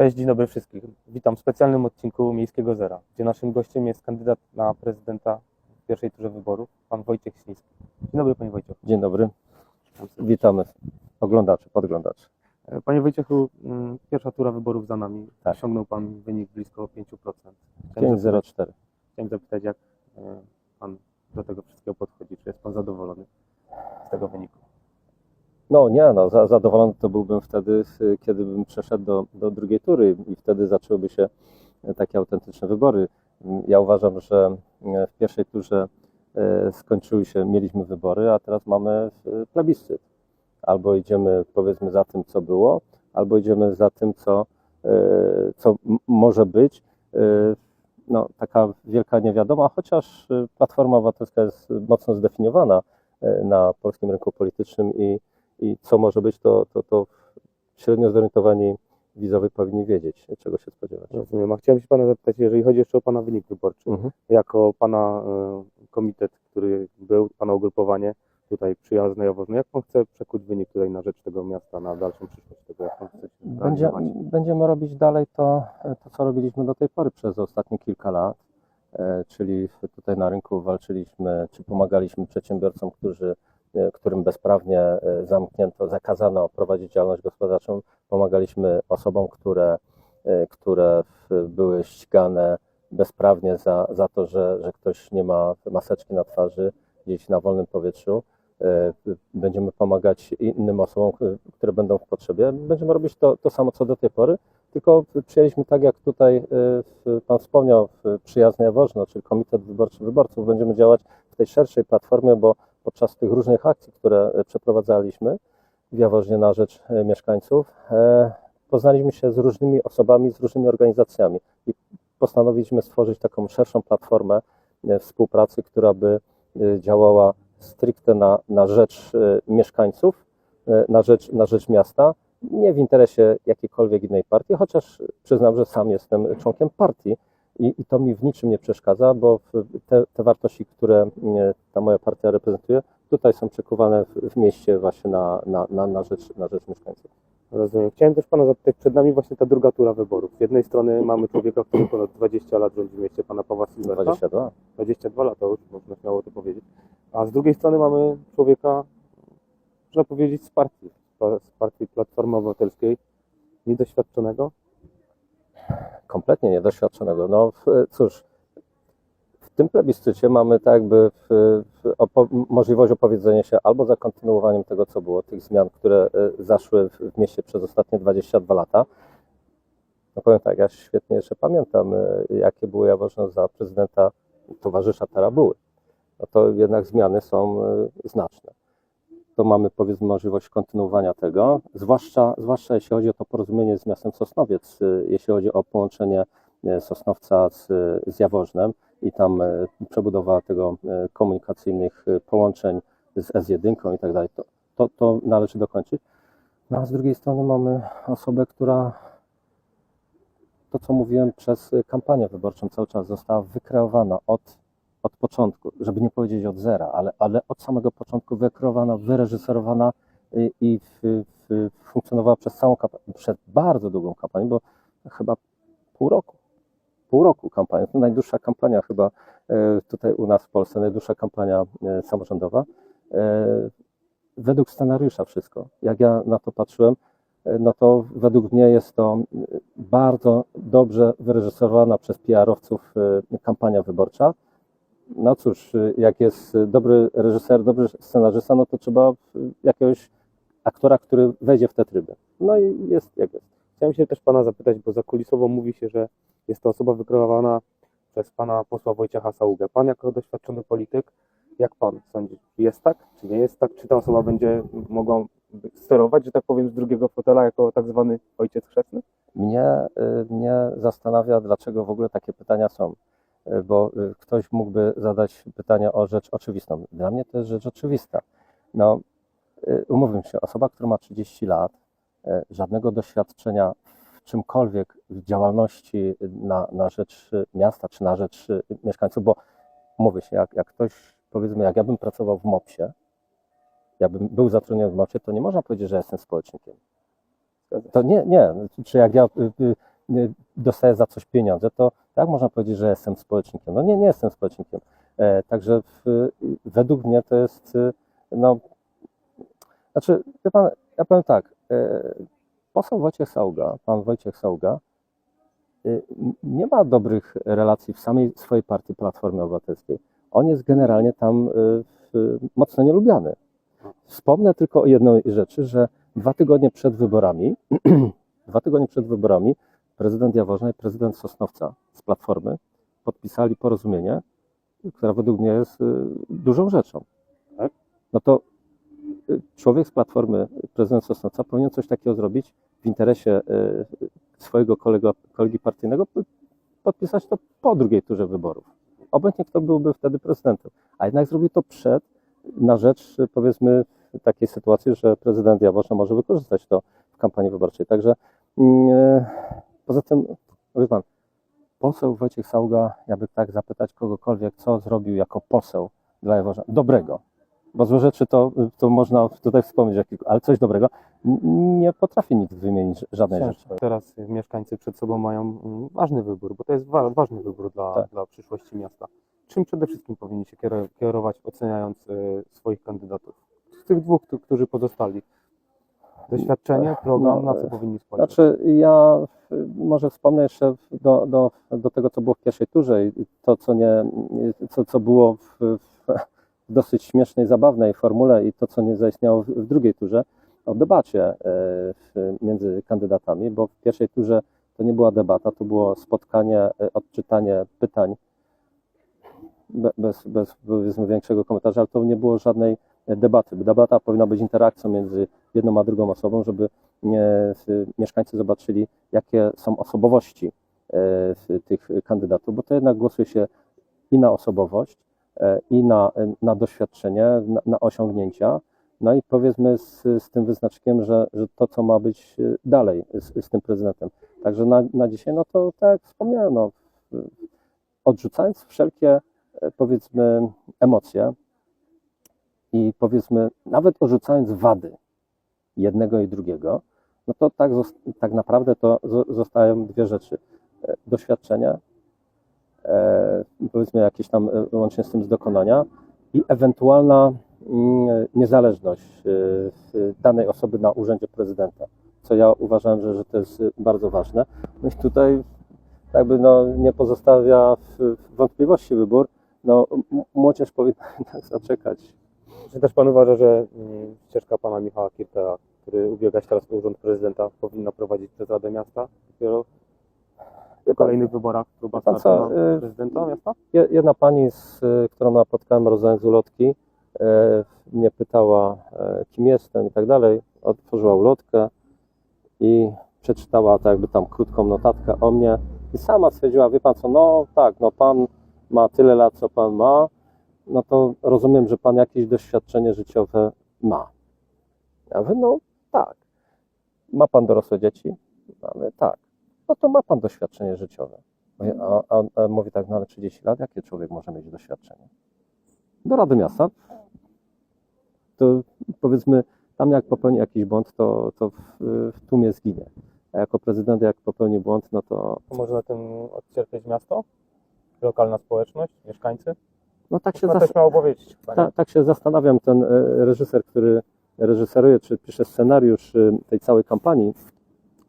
Cześć, dzień dobry wszystkich. Witam w specjalnym odcinku Miejskiego Zera, gdzie naszym gościem jest kandydat na prezydenta w pierwszej turze wyborów, pan Wojciech Śliski. Dzień dobry, panie Wojciechu. Dzień dobry. Witamy oglądaczy, podglądaczy. Panie Wojciechu, mm, pierwsza tura wyborów za nami. Tak. Osiągnął pan wynik blisko 5%. Chciałem zapytać, 504. chciałem zapytać, jak e, pan do tego wszystkiego podchodzi? Czy jest pan zadowolony z tego wyniku? No nie, no, za, zadowolony to byłbym wtedy, kiedy bym przeszedł do, do drugiej tury i wtedy zaczęłyby się e, takie autentyczne wybory. Ja uważam, że e, w pierwszej turze e, skończyły się, mieliśmy wybory, a teraz mamy plebiscyt. Albo idziemy powiedzmy za tym, co było, albo idziemy za tym, co, co może być. No, taka wielka niewiadoma, chociaż Platforma Obywatelska jest mocno zdefiniowana na polskim rynku politycznym i, i co może być, to, to, to średnio zorientowani widzowie powinni wiedzieć, czego się spodziewać. Rozumiem. A chciałem się pana zapytać, jeżeli chodzi jeszcze o pana wynik wyborczy, Mhm. jako pana e, komitet, który był, pana ugrupowanie tutaj przyjazne Jaworzno, jak pan chce przekuć wynik tutaj na rzecz tego miasta, na dalszą przyszłość tego, jak pan chce Będzie, będziemy robić dalej to, to, co robiliśmy do tej pory przez ostatnie kilka lat, e, czyli tutaj na rynku walczyliśmy, czy pomagaliśmy przedsiębiorcom, którzy, którym bezprawnie e, zamknięto, zakazano prowadzić działalność gospodarczą. Pomagaliśmy osobom, które, e, które były ścigane bezprawnie za, za to, że, że ktoś nie ma maseczki na twarzy gdzieś na wolnym powietrzu. E, Będziemy pomagać innym osobom, które będą w potrzebie. Będziemy robić to, to samo, co do tej pory, tylko przyjęliśmy tak, jak tutaj e, Pan wspomniał, w przyjaznej Jaworzno, czyli Komitet Wyborczy Wyborców. Będziemy działać w tej szerszej platformie, bo podczas tych różnych akcji, które e, przeprowadzaliśmy w Jaworznie na rzecz e, mieszkańców, e, poznaliśmy się z różnymi osobami, z różnymi organizacjami i postanowiliśmy stworzyć taką szerszą platformę współpracy, która by działała stricte na, na rzecz mieszkańców, na rzecz, na rzecz miasta, nie w interesie jakiejkolwiek innej partii, chociaż przyznam, że sam jestem członkiem partii i, i to mi w niczym nie przeszkadza, bo te, te wartości, które e, ta moja partia reprezentuje, tutaj są przekuwane w, w mieście właśnie na, na, na, na, rzecz, na rzecz mieszkańców. Rozumiem. Chciałem też pana zapytać, przed nami właśnie ta druga tura wyborów. Z jednej strony mamy człowieka, który ponad 20 lat rządzi w mieście, pana Pawła Silversa. 22. 22 lata już, można śmiało to powiedzieć. A z drugiej strony mamy człowieka, można powiedzieć, z partii, z partii Platformy Obywatelskiej, niedoświadczonego. Kompletnie niedoświadczonego. No cóż, w tym plebiscycie mamy tak jakby w, w opo- możliwość opowiedzenia się albo za kontynuowaniem tego, co było, tych zmian, które e, zaszły w, w mieście przez ostatnie 22 lata. No powiem tak, ja świetnie jeszcze pamiętam, e, jakie były Jaworzno za prezydenta towarzysza Tarabuły. No to jednak zmiany są e, znaczne. To mamy powiedzmy możliwość kontynuowania tego, zwłaszcza, zwłaszcza jeśli chodzi o to porozumienie z miastem Sosnowiec, y, jeśli chodzi o połączenie y, Sosnowca z, z Jaworznem i tam y, przebudowa tego y, komunikacyjnych y, połączeń z S1 i tak dalej, to, to, to należy dokończyć. No a z drugiej strony mamy osobę, która to, co mówiłem przez y, kampanię wyborczą cały czas została wykreowana od od początku, żeby nie powiedzieć od zera, ale, ale od samego początku wykreowana, wyreżyserowana i, i w, w, funkcjonowała przez całą przez bardzo długą kampanię, bo chyba pół roku. Pół roku kampania. To najdłuższa kampania chyba e, tutaj u nas w Polsce, najdłuższa kampania e, samorządowa. Według scenariusza wszystko. Jak ja na to patrzyłem, no to według mnie jest to bardzo dobrze wyreżyserowana przez PR-owców kampania wyborcza. No cóż, jak jest dobry reżyser, dobry scenarzysta, no to trzeba jakiegoś aktora, który wejdzie w te tryby. No i jest jak jest. Chciałem się też pana zapytać, bo zakulisowo mówi się, że jest to osoba wykreowana przez pana posła Wojciecha Saługę. Pan jako doświadczony polityk, jak pan sądzi, jest tak, czy nie jest tak? Czy ta osoba będzie mogła sterować, że tak powiem, z drugiego fotela jako tak zwany ojciec chrzestny? Mnie, y, mnie zastanawia, dlaczego w ogóle takie pytania są. Bo y, ktoś mógłby zadać pytanie o rzecz oczywistą. Dla mnie to jest rzecz oczywista. No, y, umówmy się, osoba, która ma 30 lat, y, żadnego doświadczenia w czymkolwiek w działalności na, na rzecz miasta czy na rzecz mieszkańców, bo mówię się, jak, jak ktoś, powiedzmy, jak ja bym pracował w MOPS-ie, jakbym był zatrudniony w MOPS-ie, to nie można powiedzieć, że jestem społecznikiem. To nie, nie. Czy jak ja dostaję za coś pieniądze, to tak można powiedzieć, że jestem społecznikiem. No nie, nie jestem społecznikiem. E, także w, według mnie to jest, e, no, znaczy, wie pan, ja powiem tak, e, poseł Wojciech Sauga, pan Wojciech Sauga, e, nie ma dobrych relacji w samej swojej partii Platformy Obywatelskiej. On jest generalnie tam w, mocno nielubiany. Wspomnę tylko o jednej rzeczy, że dwa tygodnie przed wyborami, dwa tygodnie przed wyborami prezydent Jaworzna i prezydent Sosnowca z Platformy podpisali porozumienie, które według mnie jest y, dużą rzeczą. Tak? No to y, człowiek z Platformy, prezydent Sosnowca powinien coś takiego zrobić w interesie y, swojego kolegi partyjnego, podpisać to po drugiej turze wyborów. Obojętnie kto byłby wtedy prezydentem. A jednak zrobił to przed, na rzecz powiedzmy takiej sytuacji, że prezydent Jaworzna może wykorzystać to w kampanii wyborczej. Także mm, poza tym, wie pan, poseł Wojciech Sauga, jakby tak zapytać kogokolwiek, co zrobił jako poseł dla Jaworza, dobrego. Bo złe rzeczy to, to można tutaj wspomnieć, ale coś dobrego. Nie potrafi nikt wymienić żadnej rzeczy. Ciężko. Teraz mieszkańcy przed sobą mają mm, ważny wybór, bo to jest wa- ważny wybór dla, Tak. dla przyszłości miasta. Czym przede wszystkim powinni się kier- kierować, oceniając y, swoich kandydatów? Z tych dwóch, któ- którzy pozostali. Doświadczenie, program, No, na co powinni spojrzeć? Znaczy, ja y, może wspomnę jeszcze do, do, do tego, co było w pierwszej turze i to, co, nie, co, co było w, w dosyć śmiesznej, zabawnej formule i to, co nie zaistniało w, w drugiej turze, o debacie e, między kandydatami, bo w pierwszej turze to nie była debata, to było spotkanie, e, odczytanie pytań be- bez, bez powiedzmy większego komentarza, ale to nie było żadnej debaty. Debata powinna być interakcją między jedną a drugą osobą, żeby y, mieszkańcy zobaczyli, jakie są osobowości e, tych kandydatów, bo to jednak głosuje się i na osobowość, e, i na, na doświadczenie, na, na osiągnięcia. No i powiedzmy z, z tym wyznaczkiem, że, że to, co ma być e, dalej z, z tym prezydentem. Także na, na dzisiaj, no to tak jak wspomniałem, no, odrzucając wszelkie e, powiedzmy emocje i powiedzmy nawet odrzucając wady jednego i drugiego, no to tak, tak naprawdę to zo- zostają dwie rzeczy. E, Doświadczenie, e, powiedzmy jakieś tam e, łącznie z tym z dokonania i ewentualna mm, niezależność danej osoby na urzędzie prezydenta, co ja uważam, że, że to jest bardzo ważne. No i tutaj jakby no, nie pozostawia wątpliwości wybór, no młodzież powinna zaczekać. Czy też Pan uważa, że mm, ścieżka Pana Michała Kirtera, który ubiega się teraz o urząd prezydenta, powinna prowadzić przez Radę Miasta dopiero w kolejnych wyborach próba pan co, y- prezydenta miasta? Je- Jedna pani, z y, którą napotkałem rozdając ulotki, e, mnie pytała, kim jestem i tak dalej. Otworzyła ulotkę i przeczytała tak jakby tam krótką notatkę o mnie i sama stwierdziła, wie pan co, no tak, no pan ma tyle lat, co pan ma, no to rozumiem, że pan jakieś doświadczenie życiowe ma. Ja mówię, no tak. Ma pan dorosłe dzieci? Ja tak. No to ma pan doświadczenie życiowe. Mówię, A, a, a mówi tak, no ale 30 lat, jakie człowiek może mieć doświadczenie? Do Rady Miasta. To powiedzmy, tam jak popełni jakiś błąd, to, to w, w tłumie zginie. A jako prezydent, jak popełni błąd, no To może na tym odcierpieć miasto? Lokalna społeczność, mieszkańcy? No tak się To zas- też miało powiedzieć. Ta, tak się zastanawiam, ten e, reżyser, który reżyseruje, czy pisze scenariusz e, tej całej kampanii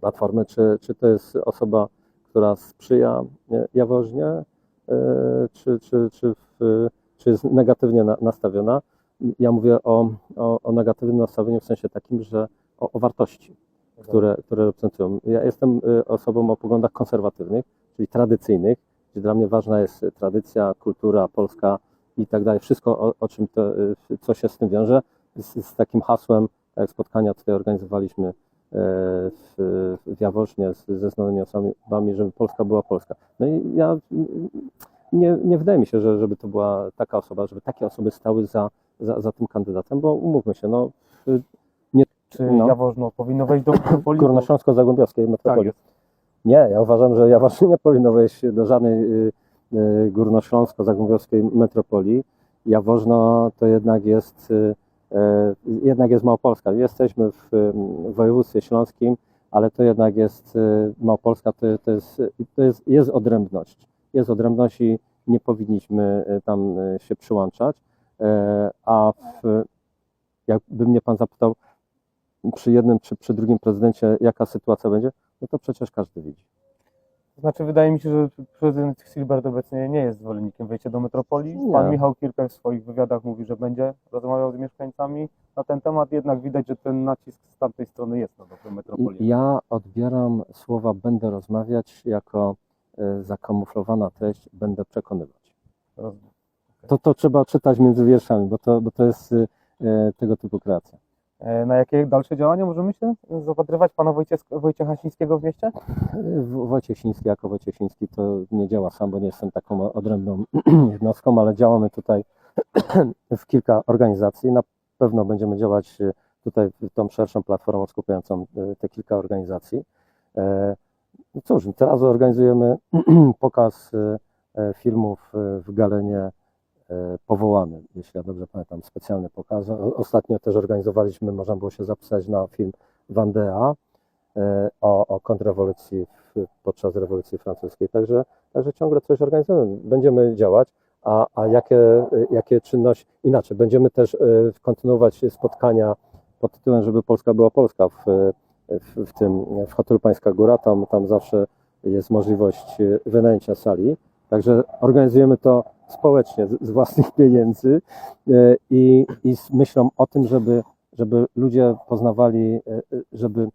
Platformy, czy, czy to jest osoba, która sprzyja Jaworznie, e, czy, czy, czy, czy jest negatywnie na, nastawiona. Ja mówię o, o, o negatywnym nastawieniu w sensie takim, że o, o wartości, które, które reprezentują. Ja jestem osobą o poglądach konserwatywnych, czyli tradycyjnych, gdzie dla mnie ważna jest tradycja, kultura polska, i tak dalej. Wszystko, o, o czym to, y, co się z tym wiąże, z, z takim hasłem, tak jak spotkania tutaj organizowaliśmy e, w, w Jaworznie z, ze znanymi osobami, żeby Polska była Polska. No i ja mm, nie, nie wydaje mi się, że, żeby to była taka osoba, żeby takie osoby stały za, za, za tym kandydatem, bo umówmy się, no, w- Czy No. Jaworzno powinno wejść do metropolii? Górnośląsko-Zagłębiowskiej Tak metropolii. jest. Nie, ja uważam, że Jaworzno nie powinno wejść do żadnej y, y, górnośląsko-zagłębiowskiej metropolii. Jaworzno to jednak jest, y, jednak jest Małopolska. Jesteśmy w, województwie śląskim, ale to jednak jest Małopolska, to, to, jest, to jest, jest odrębność. Jest odrębność i nie powinniśmy tam się przyłączać. E, A w, jakby mnie pan zapytał przy jednym czy przy drugim prezydencie, jaka sytuacja będzie, no to przecież każdy widzi. To znaczy, wydaje mi się, że prezydent Silbert obecnie nie jest zwolennikiem wejścia do metropolii. Nie. Pan Michał Kirker w swoich wywiadach mówi, że będzie rozmawiał z mieszkańcami na ten temat, jednak widać, że ten nacisk z tamtej strony jest na dobrą metropolię. Ja odbieram słowa będę rozmawiać jako e, zakamuflowana treść będę przekonywać. Rozumiem. To, to trzeba czytać między wierszami, bo to, bo to jest y, e, tego typu kreacja. E, Na jakie dalsze działania możemy się zapatrywać pana Wojciech- Wojciecha Sińskiego w mieście? Wojciech Siński jako Wojciech Siński to nie działa sam, bo nie jestem taką odrębną jednostką, ale działamy tutaj w kilka organizacji. Na pewno będziemy działać e, tutaj tą szerszą platformą skupiającą e, te kilka organizacji. No Cóż, teraz organizujemy pokaz filmów w Galenie powołany, jeśli ja dobrze pamiętam, specjalny pokaz. Ostatnio też organizowaliśmy, można było się zapisać na film Vandea e, o, o kontrrewolucji podczas rewolucji francuskiej. Także, także ciągle coś organizujemy. Będziemy działać, a, a jakie, jakie czynności, inaczej, będziemy też e, kontynuować spotkania pod tytułem, żeby Polska była Polska w, w, w tym, w hotelu Pańska Góra, tam, tam zawsze jest możliwość e, wynajęcia sali. Także organizujemy to społecznie, z, z własnych pieniędzy e, i, i z myślą o tym, żeby, żeby ludzie poznawali, e, e, żeby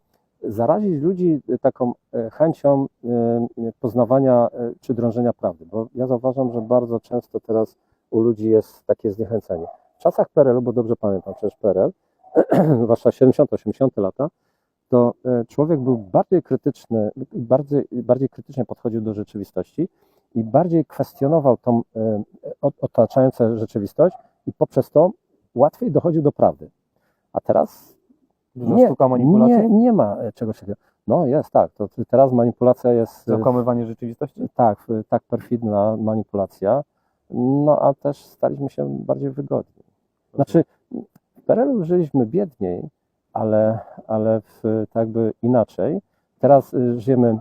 zarazić ludzi taką chęcią poznawania czy drążenia prawdy, bo ja zauważam, że bardzo często teraz u ludzi jest takie zniechęcenie. W czasach PRL-u, bo dobrze pamiętam przecież PRL, zwłaszcza 70-80 lata, to człowiek był bardziej krytyczny, bardziej, bardziej krytycznie podchodził do rzeczywistości i bardziej kwestionował tą e, ot- otaczającą rzeczywistość i poprzez to łatwiej dochodził do prawdy. A teraz Duża nie, sztuka manipulacji? Nie, nie ma e, czegoś takiego. No jest, tak. To teraz manipulacja jest e, Zakłamywanie rzeczywistości? tak, tak perfidna manipulacja. No a też staliśmy się bardziej wygodni. Znaczy, w PRL-u żyliśmy biedniej, ale, ale w, tak jakby inaczej. Teraz żyjemy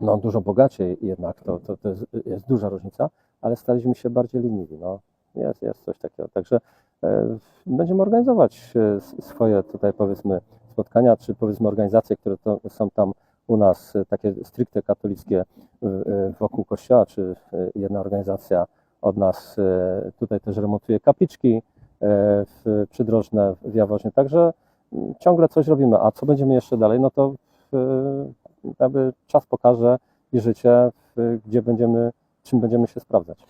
no, dużo bogaciej jednak, to, to, to jest, jest duża różnica, ale staliśmy się bardziej leniwi. No, jest, jest coś takiego. Także e, będziemy organizować e, swoje tutaj powiedzmy spotkania, czy powiedzmy organizacje, które to są tam u nas e, takie stricte katolickie e, wokół kościoła, czy jedna organizacja od nas tutaj też remontuje kapliczki przydrożne w Jaworznie. Także ciągle coś robimy. A co będziemy jeszcze dalej, no to jakby czas pokaże i życie, gdzie będziemy, czym będziemy się sprawdzać.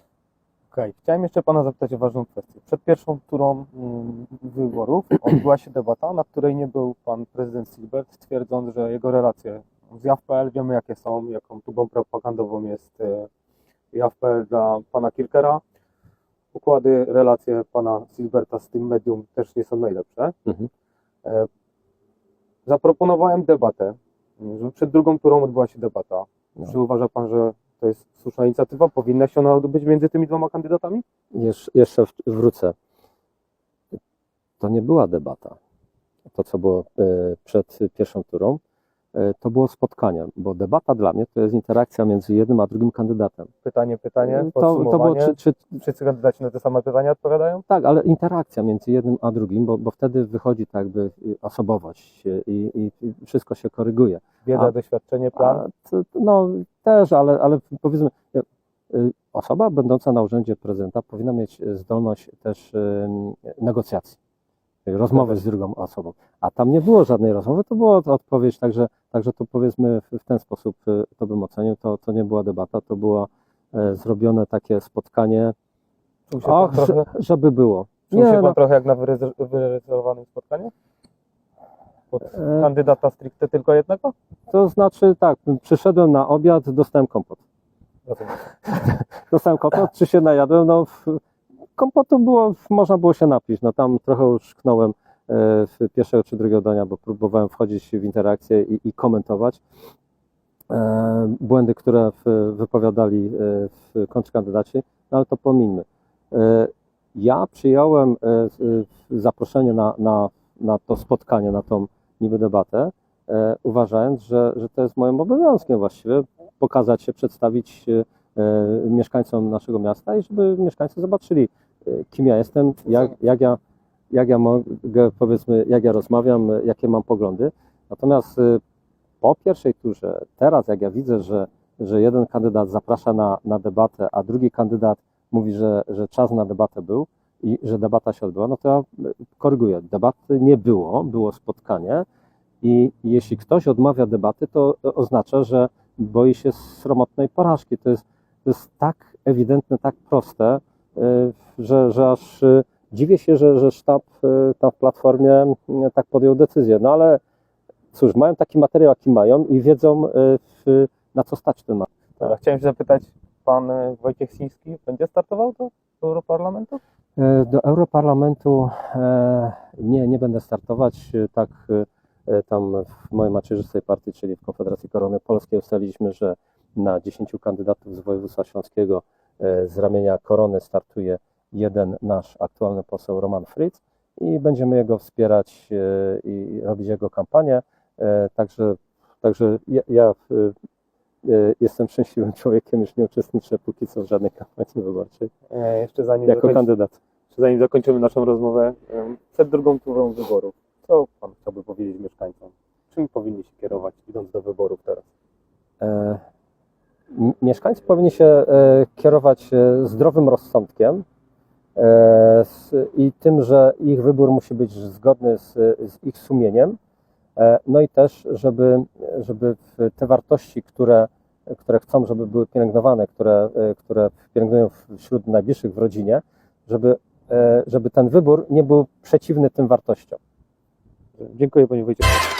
Okej. Chciałem jeszcze pana zapytać o ważną kwestię. Przed pierwszą turą mm, wyborów odbyła się debata, na której nie był pan prezydent Silbert, twierdząc, że jego relacje z JAW.pl, wiemy jakie są, jaką tubą propagandową jest e, JAW.pl dla pana Kirkera. Układy, relacje pana Silberta z tym medium też nie są najlepsze. Mhm. E, Zaproponowałem debatę, przed drugą turą odbyła się debata. No. Czy uważa pan, że to jest słuszna inicjatywa? Powinna się ona odbyć między tymi dwoma kandydatami? Jesz, jeszcze wrócę. To nie była debata. To, co było e, przed pierwszą turą, to było spotkanie, bo debata dla mnie to jest interakcja między jednym a drugim kandydatem. Pytanie, pytanie, to, to było, czy, czy, Wszyscy kandydaci na te same pytania odpowiadają? tak, ale interakcja między jednym a drugim, bo, bo wtedy wychodzi tak jakby y, osobowość i, i, i wszystko się koryguje. Wiedza, A- doświadczenie, plan? A, to, no też, ale, ale powiedzmy, y, y, osoba będąca na urzędzie prezydenta powinna mieć zdolność też negocjacji, rozmowy z drugą osobą. A tam nie było żadnej rozmowy, to była odpowiedź, także, także to powiedzmy w, w ten sposób y, to bym ocenił, to, to nie była debata, to było e, zrobione takie spotkanie, się och, trochę, że, żeby było. czuł się Nie, pan no, trochę jak na wyrezer- wyrezerwowanym spotkaniu? Pod E. kandydata stricte tylko jednego? to znaczy tak, przyszedłem na obiad, dostałem kompot. Rozumiem. dostałem kompot, czy się najadłem, no kompotu było, można było się napić, no tam trochę już knąłem e, w pierwszego czy drugiego dania, bo próbowałem wchodzić w interakcję i, i komentować e, błędy, które wypowiadali e, kontrkandydaci, no ale to pomińmy. E, ja przyjąłem zaproszenie na, na, na to spotkanie, na tą niby debatę, uważając, że, że to jest moim obowiązkiem właściwie pokazać się, przedstawić mieszkańcom naszego miasta i żeby mieszkańcy zobaczyli, kim ja jestem, jak, jak, ja, jak ja mogę, powiedzmy, jak ja rozmawiam, jakie mam poglądy. Natomiast e, po pierwszej turze, teraz jak ja widzę, że, że jeden kandydat zaprasza na, na debatę, a drugi kandydat mówi, że, że czas na debatę był i że debata się odbyła, no to ja e, koryguję. Debaty nie było, było spotkanie i jeśli ktoś odmawia debaty, to oznacza, że boi się sromotnej porażki. To jest, to jest tak ewidentne, tak proste, że, że aż e, dziwię się, że, że sztab e, tam w Platformie tak podjął decyzję. No ale cóż, mają taki materiał, jaki mają i wiedzą, na co stać ten materiał. Dobra, chciałem się zapytać, pan Wojciech Siński będzie startował do Europarlamentu? Do Europarlamentu e, nie, nie będę startować. Tak e, tam w mojej macierzystej partii, czyli w Konfederacji Korony Polskiej ustaliliśmy, że na 10 kandydatów z województwa śląskiego z ramienia Korony startuje jeden nasz aktualny poseł Roman Fritz i będziemy jego wspierać e, i robić jego kampanię. E, Także, także ja, ja e, jestem szczęśliwym człowiekiem, już nie uczestniczę póki co w żadnej kampanii wyborczej jeszcze zanim jako zakończy- kandydat. Jeszcze zanim zakończymy naszą rozmowę, przed drugą turą wyborów, co Pan chciałby powiedzieć mieszkańcom? Czym powinni się kierować, idąc do wyborów teraz? E, Mieszkańcy powinni się e, kierować e, zdrowym rozsądkiem e, i tym, że ich wybór musi być zgodny z, z ich sumieniem. No i też, żeby, żeby te wartości, które, które chcą, żeby były pielęgnowane, które, które pielęgnują wśród najbliższych w rodzinie, żeby, żeby ten wybór nie był przeciwny tym wartościom. Dziękuję Panie Wojciechu.